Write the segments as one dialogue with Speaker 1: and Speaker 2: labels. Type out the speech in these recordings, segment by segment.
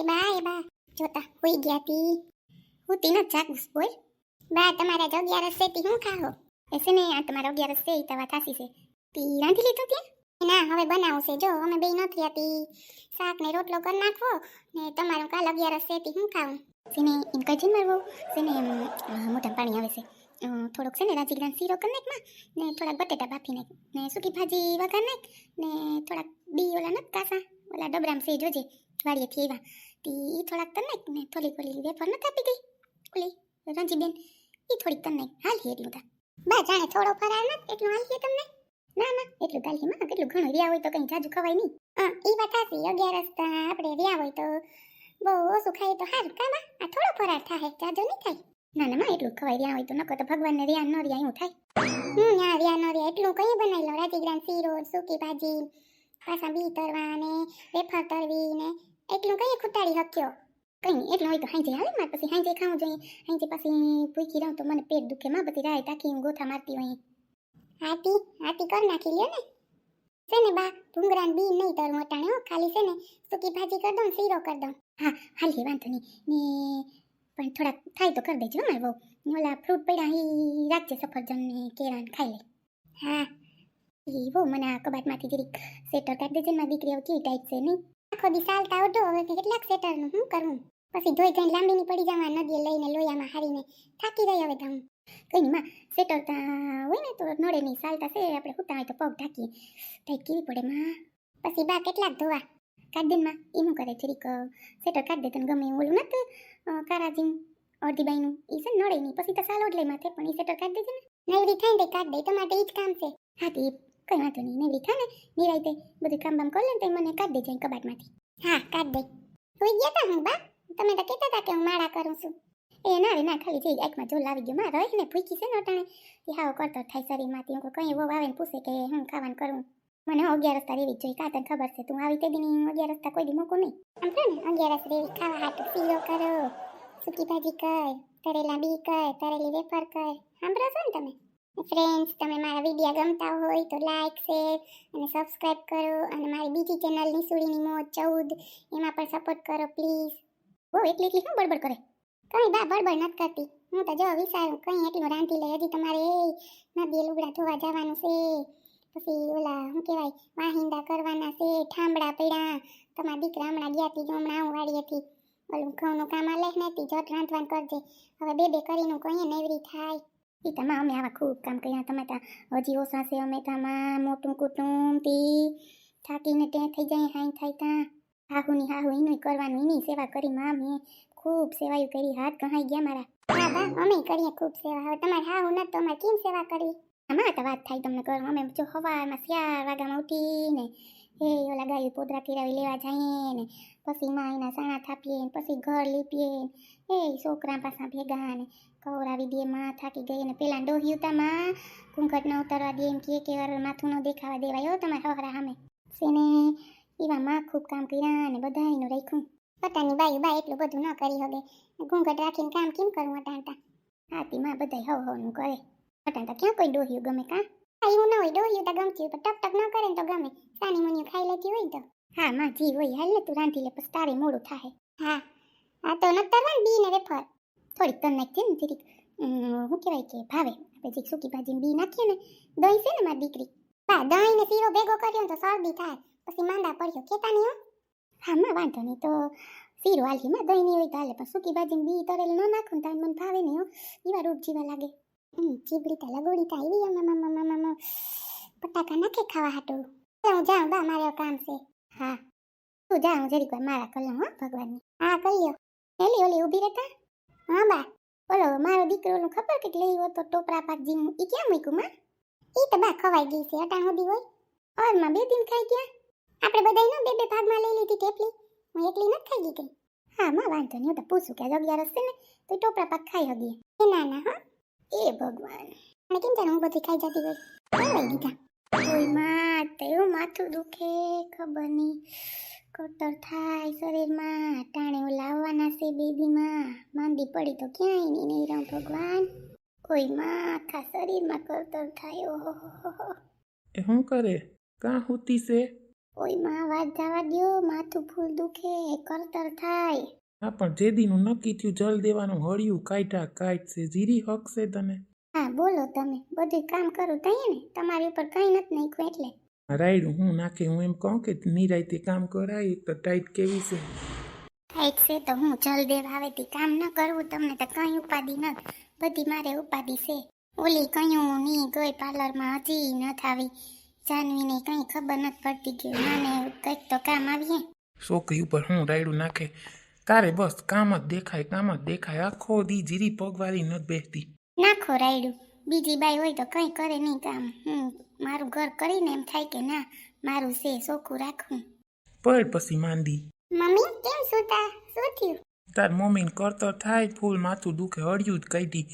Speaker 1: એ બા એ બા. જોતા હોઈ ગયા તી. હું તીનો જાગુસ બોલ. બા તમારા જ અગિયારસ છે તી હું ખાહો? એસે ને આ તમારો અગિયારસ છે ઈ તો વાત છે. તી રાંધી લીધું ત્યાં? ના હવે બનાવશે જો અમે બે નથી હતી શાક ને રોટલો કરી નાખવો ને તમારું કાલ અગિયારસ છે તી હું ખાવું તેને એમ કઈ જઈને મારવો તેને અ, પાણી આવે છે. થોડોક છે ને રાજગીરાનો શીરો કરી નાખમાં ને થોડાક બટેટા બાફી નાખ ને સૂકી ભાજી વઘાર નાખ ને થોડાક બી ઓલા નથી કાસા ઓલા ડબરામ છે જોજે વાડીએથી આવ્યા. તી થોડાક તને ને થોડી ઓલી વેફર નથી આપી ગઈ ઓલી રંજીબેન ઈ થોડીક તને હાલી એટલું તા બા જાણે થોડો ફરાર ન એટલું હાલીએ તમને ના ના એટલું ગાલી માં કેટલું ઘણું રહ્યા હોય તો કઈ જાજુ ખવાય નહીં હા ઈ વાત હાસી અગિયારસ તો આપણે રહ્યા હોય તો બહુ ઓછું ખાઈએ તો સારું કામાં આ થોડો ફરાર થાય જાજો નહીં થાય ના ના માં એટલું ખવાય રહ્યા હોય તો નકો તો ભગવાનને રહ્યા ન રહ્યા એવું થાય હું ના રહ્યા ન રહ્યા એટલું કઈ બનાવી લો રાજગરાન શીરો સૂકી ભાજી પાછા બી તરવા ને વેફર તરવી ને એટલું કઈ ખૂટાડી શક્યો? કઈ નહીં એટલું હોય તો હાંજે હાલે, મારે પછી હાંજે ખાવું જોઈએ. હાંજે પછી ભૂખી રહું તો મને પેટ દુખે, માં બધી રાય તાકી હું ગોથા મારતી હોય. હાથી હાથી કર નાખી લ્યો ને. છે ને બા ભૂંગરાન બી નહીં તર મોટાણે હો, ખાલી છે ને સૂકી ભાજી કર દઉં શીરો કર દઉં. હા, હાલી વાંધો નહીં. ને પણ થોડાક થાય તો કરી દેજો મારે બહુ ઓલા ફ્રૂટ પડ્યા એ રાખજે સફરજન ને કેળા ખાઈ લે. હા. એ બહુ મને આ કબાટમાંથી જરીક સેટર કાઢી દેજે મારી દીકરી આવું કેવી ટાઈપ છે, નહીં? આખો દી સાલતા આવતો હવે કેટલાક સેટરનું શું કરવું પછી ધોઈ ધોઈને લાંબીની પડી જવા નદીએ લઈને લોયામાં હારીને થાકી ગઈ હવે તો હું કઈ માં સેટરતા હોય ને તો નડે નહીં ચાલતા છે આપણે હુતા હોય તો પગ ઢાંકીએ. ટાઈટ કેવી પડે માં? પછી બા કેટલાક ધોવા. કાઢીનમાં દે ને માં ઈ શું કરે થોડીક સેટર કાઢ દે તને ગમે ઓલું નથી અ, કારાજીન અડધી બાઈનું ઈ છે નડે નહીં. પછી તો સાલો જ લઈ માથે પણ એ સેટર કાઢ દેજે ને. નવરી થાય ને કાઢ દે તમારે એ જ કામ છે. હા તે કઈ વાંધો નહીં નવરી થાય ને નિરાયતે બધું કામ બામ કરી લે ને મને કાઢ દેજે કબાટમાંથી. હા, કાઢ દે. હોઈ ગયા તા હું બા તમે તો કહેતા હતા કે હું માળા કરું છું. એ ના રે, ના, ખાલી જઈ આંખમાં જોલ આવી ગયો માં રહે ને ભૂખી છે ને અટાણે. એ હાવ કરતો થાય શરીરમાંથી, હું કંઈ કઈ એવો આવે પૂછે કે હું ખાવાનું કરું. મને અગિયારસ રસ્તા એવી જોઈ કાં તને ખબર છે, તું આવી તે દીની હું અગિયારસ તા કોઈ દી મૂકું નહીં. આમ છે ને અગિયારસ રેવી, ખાવા હાટું પીલો કરો, સૂકી ભાજી કર, તરેલા બી કર, તરેલી વેફર કર. સાંભળો છો ને તમે? ફ્રેન્ડ્સ તમે મારા વીડિયો ગમતા હોય તો લાઈક શેર અને સબસ્ક્રાઈબ કરો. અને મારી બીજી ચેનલ નિસુડીની મોજ ચૌદ, એમાં પણ સપોર્ટ કરો પ્લીઝ બહુ એટલી એટલી શું બળબડ કરે? કઈ બા બળબડ નથી કરતી. હું તો જો વિચારું, કઈ એટલું રાંધી લે હજી તમારે એ નદી લુગડા ધોવા જવાનું છે. પછી ઓલા, શું કહેવાય, વાહિંદા કરવાના છે, ઠામડા પડ્યા તમારા દીકરા હમણાં ગયા હતી હમણાં આવું વાડીએથી ઓલું ઘઉંનું કામ આલે ને તી જટ રાંધવાનું કરજે. હવે બે બે કરીને કંઈ નેવરી થાય. ઈ તમા અમે આવા ખૂબ કામ કર્યા. તમે ત્યાં હજી છે, અમે તામાં મોટું કુટુંબ તી થાકીને ત્યાં થઈ જાય હાઈ થાય ત્યાં હાહુની હાહુ એનું કરવાનું એની સેવા કરી મામે ખૂબ સેવાયું કરી, હાથ ગહાઈ ગયા મારા. હા અમે કરીએ ખૂબ સેવા. હવે તમારે હાહુ ન તો અમારે કેમ સેવા કરવી? અમારે તો વાત થાય તમને કરું અમે જો સવારમાં ચાર વાગ્યામાં ઉઠીને એ ઓલા ગાયું પોદરા કિરાવી લેવા જઈએ ને પછી માં એના સાણા થાપીએ ને, પછી ઘર લીપીએ એ છોકરા પાછા ભેગા ને, કવરાવી દે માં થાકી ગઈ ને પેલા ડોહી ઉતામાં ઘૂંઘટ ન ઉતારવા દે એમ કે કે માથું ન દેખાવા દેવાય, હો તમારે હવરા સામે. સેને એવા માં ખૂબ કામ કર્યા ને બધા એનું રાખ્યું. પોતાની બાયું બા એટલું બધું ન કરી હવે ઘૂંઘટ રાખીને કામ કેમ કરું અટાણતા? હાથી માં બધા હવ હવનું કરે. અટાણતા ક્યાં કોઈ ડોહ્યું ગમે કાં? હા એવું ન હોય, ડોહ્યું તો ગમતી હોય, પણ ટક ટક ન કરે ને તો ગમે. સાની મુનિયું ખાઈ લેતી હોય ને તો. હા, માં જી હોય, હાલ ને તું, રાંધી લે, પછી તારે મોડું થાય હા હા તો ન તરવાનું બી ને વેફર. થોડીક તર નાખજે ને થોડીક શું કહેવાય કે, ભાવે. આપણે જે સૂકી ભાજી બી નાખીએ ને, દહીં છે ને મારી દીકરી. બા દહીં ને શીરો ભેગો કર્યો ને તો શરદી થાય. પછી માંદા પડ્યો. કેતા નહીં હો? હા, માં, વાંધો નહીં. તો શીરો હાલી માં, દહીં નહીં હોય તો હાલે. પણ સૂકી ભાજી બી તરેલ ન નાખું ને મને ભાવે નહીં હો. એવા રૂપ જીવા લાગે. ચીબડી તા લગોડી તા આવી આમ મમ મમ મમ પટાકા નાખે ખાવા હાટું. હું જાઉં, બા, મારે કામ છે. હા. તું જા, હું જરીક વાર મારા કલ્યો હા, ભગવાનની. હા કલ્યો એલી ઓલી ઊભી રહેતા? હા, બા. ઓલો મારો દીકરો નું ખબર કે લઈ ગયો તો ટોપરા પાક જીમ ઈ ક્યાં મૂક્યું, માં? ઈ તો બા ખવાઈ ગઈ છે, અટાણ સુધી હોય. ઓરમાં બે દિન ખાઈ ગયા. આપણે બધાય ને બે બે ભાગમાં લઈ લીધી ટેપલી. હું એકલી નથી ખાઈ ગઈ હા, માં, વાંધો નહીં તો પૂછું કે જગ્યા રસ્તે ને, તો ટોપરા પાક ખાઈ હગી ના ના, હા. એ ભગવાન. મને કેમ જાણે હું બધી ખાઈ જતી હોય લઈ દીધા કોઈ માં તેવું માથું દુખે ખબર નહીં. કટર થાય શરીરમાં. ટાણે લાવવાના છે બેબીમાં. માંદી પડી તો ક્યાંય નહીં નહીં રહું ભગવાન. કોઈ માં આખા શરીરમાં કરતર થાય. ઓહો
Speaker 2: એ શું કરે? કાં હોતી છે?
Speaker 1: કોઈ માં વાત જવા દો માથું ફૂલ દુખે. કરતર થાય.
Speaker 2: હા પણ જે દીનું નક્કી થયું જલ દેવાનું હળિયું કાઢ છે જીરી હક છે તને.
Speaker 1: હા બોલો તમે. બધું કામ કરો તઈએ ને. તમારી ઉપર કંઈ નથી નાખ્યું એટલે.
Speaker 2: રાયડું હું નાખે હું એમ કહું કે નિરાયતે કામ કરાય એક તો ટાઈટ કેવી છે.
Speaker 1: ટાઈટ છે તો હું જલ દેવા આવે કામ ન કરવું તમને તો કંઈ ઉપાધિ નથી. બધી મારે ઉપાધિ છે. ઓલી કયું ની ગઈ પાર્લરમાં હજી નથી આવી જાનવીને કંઈ ખબર નથી પડતી કે માને કંઈક તો કામ આવીએ.
Speaker 2: છોકરી ઉપર હું રાયડું નાખે. તારે બસ કામ જ દેખાય કામ જ દેખાય. આખો દી જીરી પગવાળી નથી બેસતી.
Speaker 1: નાખો રાયડું. બીજી બાઈ હોય તો કંઈ કરે નહીં કામ. હું મારું ઘર કરીને એમ થાય કે ના મારું છે ચોખ્ખું રાખવું
Speaker 2: પડ પછી માંદી.
Speaker 1: મમ્મી કેમ સુતા? શું થયું?
Speaker 2: તાર મમ્મીને કરતર થાય ફૂલ માથું દુખે હળિયું જ કહી દી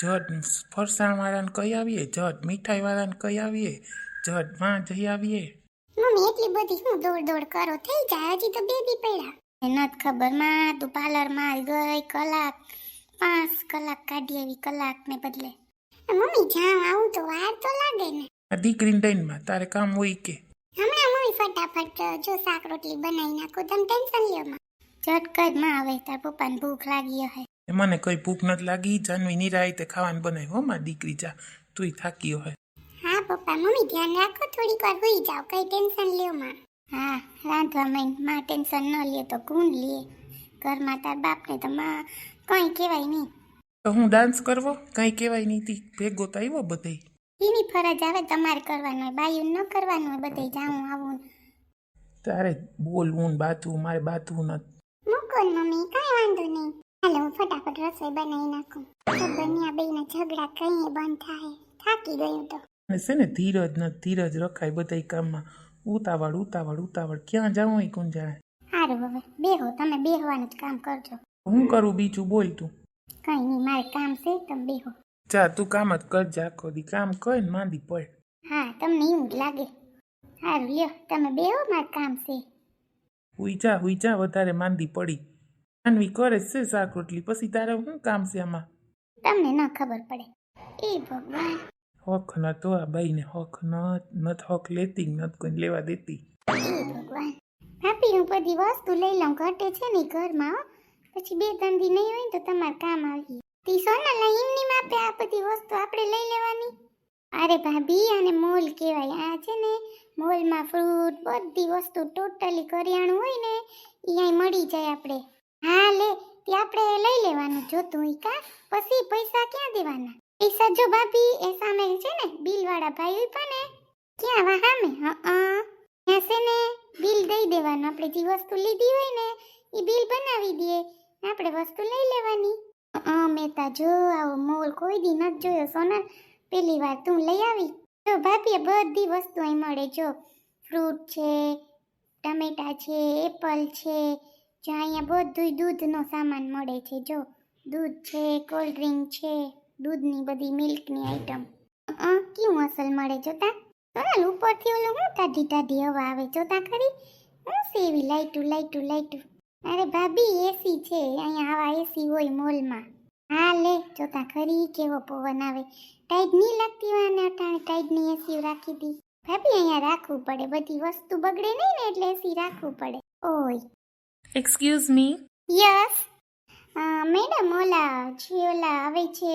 Speaker 2: જટ ફરસાણવાળાને કહી આવીએ જટ મીઠાઈવાળાને કહી આવીએ જટમાં જઈ આવીએ.
Speaker 1: મમ્મી એટલી બધી હું દોડ દોડ કરો થઈ જાય હજી તો બેબી પડ્યા નત ખબરમાં તું પાર્લરમાં ગઈ કલાક પાંચ કલાક કાઢી આવી કલાક ને બદલે મમ્મી જાઉં આવું તો વાર તો લાગે ને.
Speaker 2: આ દીકરીને દઈને તારે કામ હોય કે?
Speaker 1: હમણાં મમ્મી ફટાફટ જો શાક રોટલી બનાવી નાખો તમે ટેન્શન લ્યો માં. ઝટકમાં આવે તાર પપ્પાને ભૂખ લાગી હે
Speaker 2: એ મને કોઈ ભૂખ નથી લાગી જાનવી નિરાયતે ખાવાનું બનાવી હો માં દીકરી જા તુંય થાકી હોય
Speaker 1: હા પપ્પા મમ્મી ધ્યાન રાખો થોડીક વાર હોઈ જાઓ કઈ ટેન્શન લ્યો માં. હા રાંધવા માં માં ટેન્શન ન લે તો કોણ લે. ઘરમાં તાર બાપને તો માં કંઈ કહેવાય નહીં.
Speaker 2: તો હું ડાન્સ કરવો? કઈ કહેવાય નહીં. તી ભેગો તો આવ્યો બધે.
Speaker 1: એની ફરજ આવે તમારે કરવાનું હોય બાયું ન કરવાનું હોય બધે જાઉં આવું.
Speaker 2: તારે બોલવું ને બાથવું મારે બાથવું નથી
Speaker 1: મૂકો ને મમ્મી કાંઈ વાંધો નહીં. હાલો હું ફટાફટ રસોઈ બનાવી નાખું. તો બન્યા આ ઝઘડા કઈ બંધ થાય. થાકી ગયું તો.
Speaker 2: છે ને ધીરજ ન ધીરજ રખાય બધાય કામમાં. ઉતાવળ ઉતાવળ ઉતાવળ. ક્યાં જાઉં એ કોણ જાણે?
Speaker 1: સારું હવે બેહો તમે બેહવાનું જ કામ કરજો.
Speaker 2: હું કરું બીજું? બોલ તું.
Speaker 1: કઈ નહીં મારે કામ છે તમે બેહો.
Speaker 2: જા તું કામ જ કર જા દી કામ કર ને માંદી પડ.
Speaker 1: હા તમને એવું જ લાગે. સારું લ્યો તમે બેહો મારે કામ છે.
Speaker 2: હુઈ જા હુઈ જા વધારે માંદી પડી. માનવી કરે છે શાક રોટલી. પછી તારે શું કામ છે આમાં?
Speaker 1: તમને ન ખબર પડે. એ ભગવાન.
Speaker 2: ન તો આ બાઈને હોખ ન, નત હક લેતી, નત કોઈ લેવા દેતી.
Speaker 1: ભાભી હું બધી વસ્તુ લઈ લઉં. ઘટે છે ને ઘરમાં પછી બે, ત્રણ દી નહીં હોય તો તમારે કામ આવી. તી સોના લઈ એમની માપે આ બધી વસ્તુ આપણે લઈ લેવાની? અરે ભાભી, આને મોલ કહેવાય. આ છે ને, મોલમાં ફ્રૂટ બધી વસ્તુ ટોટલી કરિયાણું હોય ને એ અહીં મળી જાય આપણે. હા, લે, તે આપણે લઈ લેવાનું. જોતું હોય કા, પછી પૈસા ક્યાં દેવાના? પૈસા જો ભાભી એ સામે છે ને, બિલવાળા ભાઈ પણ ક્યાં વા સામે? હા ત્યાં છે ને, બિલ દઈ દેવાનું. આપણે જે વસ્તુ લીધી હોય ને, એ બિલ બનાવી દઈએ. આપણે વસ્તુ લઈ લેવાની. અ, મેં તા જો આવો મોલ કોઈ દી નથી જોયો, સોનલ. પેલી વાર તું લઈ આવી. જો ભાભી બધી વસ્તુ અહીં મળે. જો ફ્રૂટ છે, ટમેટા છે, એપલ છે જો અહીંયા બધું દૂધનો સામાન મળે છે. જો દૂધ છે કોલ્ડ ડ્રિંક છે. દૂધની બધી મિલ્કની આઈટમ કેવું અસલ મળે જોતા? સોનલ ઉપરથી ઓલું હું ટાઢી ટાઢી હવા આવે જોતા ખરી? હું સેવી લાઈટું લાઈટું લાઈટું. અરે ભાભી એસી છે અહીંયા આવા એસી હોય મોલમાં. હા લે જોતા ખરી કેવો પવન આવે. ટાઈટ નહીં લાગતી વાને અટાણે ટાઈટની એસી રાખી દી. ભાભી અહીંયા રાખવું પડે. બધી વસ્તુ બગડે નહીં ને એટલે એસી રાખવું પડે. ઓય.
Speaker 2: Excuse me
Speaker 1: yes madam Ola જે ઓલા આવે છે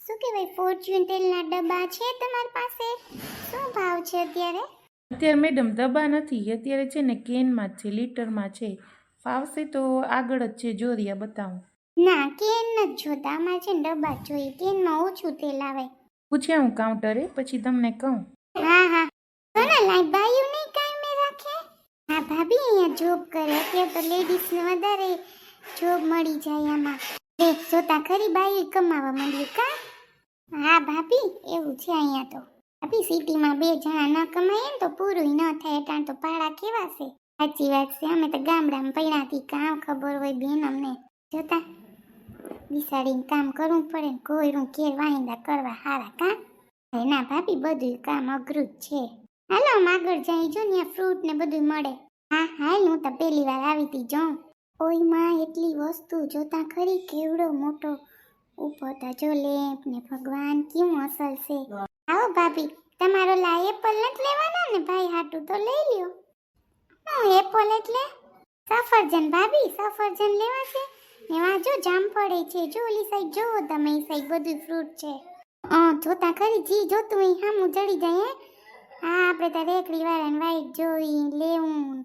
Speaker 1: શું કહેવાય ફોર્ચ્યુન તેલના ડબ્બા છે તમારી પાસે? શું ભાવ છે અત્યારે?
Speaker 2: અત્યારે મેડમ ડબ્બા નથી અત્યારે છે ને કેનમાં જ છે લીટરમાં છે. ફાવશે તો આગળ જ છે જોરિયા બતાવું.
Speaker 1: ના કેન નથી જોતા આમાં છે ને ડબ્બા જ જોઈએ કેનમાં ઓછું તેલ આવે.
Speaker 2: પૂછ્યા હું કાઉન્ટરે પછી તમને કહું.
Speaker 1: હા હા. સોના લાઈ બાયું નહીં કાંઈ મેં રાખે? હા ભાભી અહીંયા જોબ કરે અત્યારે તો લેડીઝને વધારે જોબ મળી જાય આમાં દેખ જોતા ખરી બાઈ કમાવા માંડ્યું કા? હા ભાભી, એવું છે અહીંયા તો. ભાભી, સિટીમાં બે જણા ન કમાય ને તો પૂરું ન થાય એટલે તો પાડા કેવા છે? સાચી વાત છે, અમે તો ગામડામાં પૈણાથી કામ ખબર હોય બેન અમને. જોતા વિચારીને કામ કરવું પડે ને કોયરું ઘેર વાહિંદા કરવા હારા કા? ના ભાભી, બધું કામ અઘરું જ છે. હાલો, આમ આગળ જાય જો ને ફ્રૂટ ને બધું મળે. હા, હાલ, હું તો પહેલી વાર આવી હતી જો. ઓયમાં એટલી વસ્તુ જોતા ખરી કેવડો મોટો ઉપર તજો લેમ્પ ને ભગવાન કેવું અસલ છે? આવો ભાભી, તમારો લા એપલ નથી લેવાના ને? ભાઈ હાટું તો લઈ લ્યો. હું એપલ એટલે? સફરજન ભાભી, સફરજન લેવા છે? ને વાંચો જામફળે છે, જો ઓલી સાઈડ જો તમે, એ સાઈડ બધું ફ્રૂટ છે. હા જોતા ખરી? જી, જોતું હોય હા હું ચડી જાય, હા? આપણે તો રેકડી વાળાને વાઈટ જોઈ, લેવું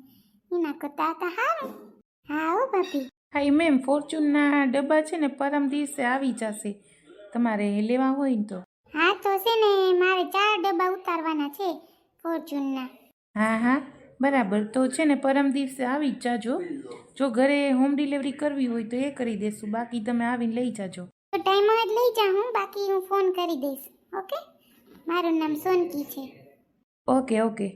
Speaker 1: એના કરતા હતા હારું. હા હો ભાભી.
Speaker 2: હા એ મેમ ફોર્ચ્યુનના ડબ્બા છે ને પરમ દિવસે આવી જશે. તમારે લેવા હોય ને તો.
Speaker 1: હા તો છે ને મારે ચાર ડબ્બા ઉતારવાના છે ફોર્ચ્યુનના.
Speaker 2: હા હા. બરાબર. તો છે ને પરમ દિવસે આવી જ જાજો. જો ઘરે હોમ ડિલિવરી કરવી હોય તો એ કરી દેશું. બાકી તમે આવીને લઈ જાજો.
Speaker 1: તો ટાઈમ જ લઈ જા હું બાકી હું ફોન કરી દઈશ. ઓકે? મારું નામ સોનકી છે.
Speaker 2: Okay okay.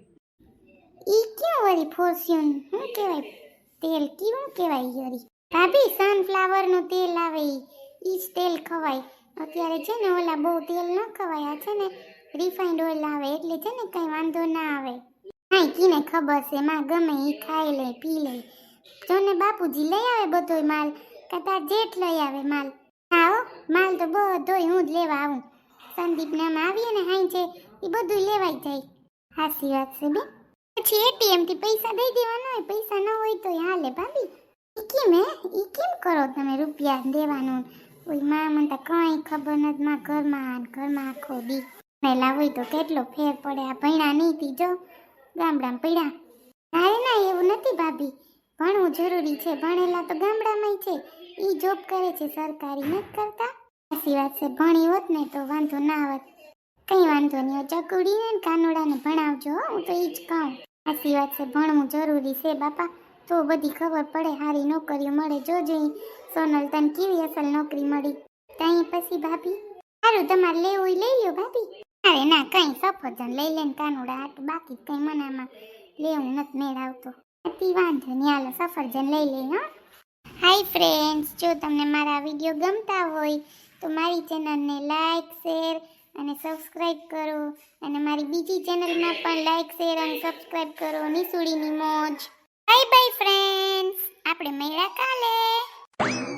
Speaker 1: ઈ ક્યાં વળી ફોર્ચ્યુન? હું કહેવાય? તેલ કેવું કહેવાય ઈ ભાભી સનફ્લાવરનું તેલ આવે ઈ. જ તેલ ખવાય. અત્યારે છે ને ઓલા બહુ તેલ ન ખવાય. આ છે ને રિફાઇન્ડ ઓઇલ આવે, એટલે છે ને કંઈ વાંધો ના આવે. કાંઈ કીને ખબર છે, માં ગમે એ ખાઈ લે, પી લે. જો ને બાપુજી લઈ આવે બધોય માલ કદાચ જેઠ લઈ આવે માલ. આવો માલ તો બધોય હું જ લેવા આવું. સંદીપને આમ આવીએ ને હાઈ છે એ બધું લેવાઈ જાય. સાચી વાત છે બેન. પછી એટીએમથી પૈસા દઈ દેવાના હોય, પૈસા ન હોય તો હાલે ભાભી. ઈ કેમ હે? ઈ કેમ કરો તમે રૂપિયા દેવાનું? ઓયમાં, મને તો કઈ ખબર નથી, માં ઘરમાં ઘરમાં આખો દી ભણેલા હોય તો કેટલો ફેર પડે. આ ભણ્યા નહીં થી જો. ગામડામાં પડ્યા. તારે ના, એવું નથી ભાભી. ભણવું જરૂરી છે. ભણેલા તો ગામડામાંય છે. ઈ જોબ કરે છે, સરકારી નથી કરતા. સાચી વાત છે, ભણી હોત ને તો વાંધો ના આવત કઈ વાંધો નહીં. ચકુડીને કાનુડાને ભણાવજો, હું. તો એ જ કહું. સાચી વાત છે, ભણવું જરૂરી છે બાપા. તો બધી ખબર પડે સારી નોકરીઓ મળે ઈ સોનલ, તને કેવી અસલ નોકરી મળી? તઈ પછી ભાભી? સારું તમારે લેવું લઈ લ્યો ભાભી. અરે ના, કઈ સફરજન લઈ લે ને કાનુડા હાટું, બાકી કઈ મનામાં લેવું નથી મેળ આવતો. અતિ વાંધો નહીં, હાલો સફરજન લઈ લે હા. હાય ફ્રેન્ડ્સ જો તમને મારા વીડિયો ગમતા હોય, તો મારી ચેનલને લાઈક શેર અને સબસ્ક્રાઈબ કરો. અને મારી બીજી ચેનલમાં પણ લાઈક શેર અને સબસ્ક્રાઇબ કરો. નિસુડીની મોજ. બાય બાય ફ્રેન્ડ્સ આપણે મળ્યા કાલે.